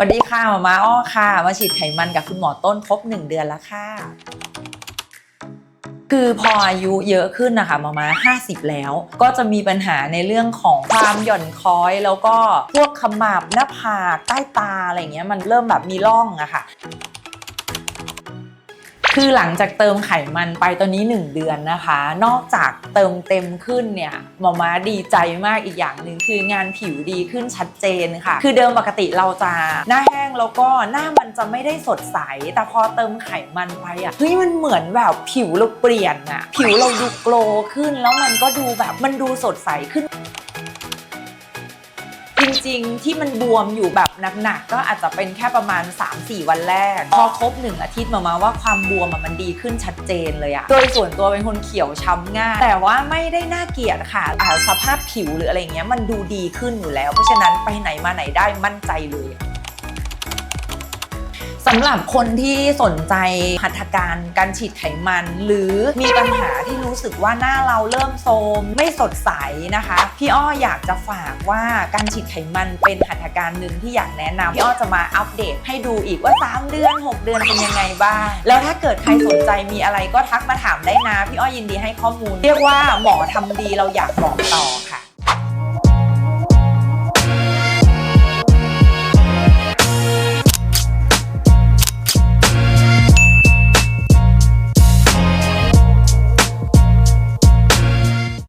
สวัสดีค่ะหมามาอ้อค่ะ มาฉีดไขมันกับคุณหมอต้นครบ 1 เดือนแล้วค่ะ คือพออายุเยอะขึ้นนะคะมามา 50 แล้ว ก็จะมีปัญหาในเรื่องของความหย่อนคล้อย แล้วก็พวกขมับหน้าผากใต้ตาอะไรเงี้ยมันเริ่มแบบมีร่องอะค่ะ คือหลังจากเติมไขมันไปตอนนี้ 1 เดือนนะคะ นอกจากเติมเต็มขึ้นเนี่ยหมอม้าดีใจมากอีกอย่างหนึ่งคืองานผิวดีขึ้นชัดเจนค่ะ คือเดิมปกติเราจะหน้าแห้งแล้วก็หน้ามันจะไม่ได้สดใส แต่พอเติมไขมันไปอะเฮ้ยมันเหมือนแบบผิวเราเปลี่ยนอะผิวเราดูโกลว์ขึ้นแล้วมันก็ดูแบบมันดูสดใสขึ้น ริง ๆ ที่มันบวมอยู่แบบหนักๆก็อาจจะเป็นแค่ประมาณ 3-4 วันแรก พอครบ 1 อาทิตย์มามาว่าความบวมมันดีขึ้นชัดเจนเลยอะโดยส่วนตัวเป็นคนเขียวช้ำง่าย แต่ว่าไม่ได้น่าเกลียดค่ะสภาพผิวหรืออะไรเงี้ยมันดูดีขึ้นอยู่แล้ว เพราะฉะนั้นไปไหนมาไหนได้มั่นใจเลย สำหรับคนที่สนใจหัตถการการฉีดไขมัน หรือมีปัญหาที่รู้สึกว่าหน้าเราเริ่มโทมไม่สดใสนะคะ พี่อ้ออยากจะฝากว่าการฉีดไขมันเป็นหัตถการหนึ่งที่อยากแนะนำพี่อ้อจะมาอัปเดตให้ดูอีกว่า 3 เดือน 6 เดือนเป็นยังไงบ้าง แล้วถ้าเกิดใครสนใจมีอะไรก็ทักมาถามได้นะ พี่อ้อยินดีให้ข้อมูล เรียกว่าหมอทำดีเราอยากบอกต่อค่ะ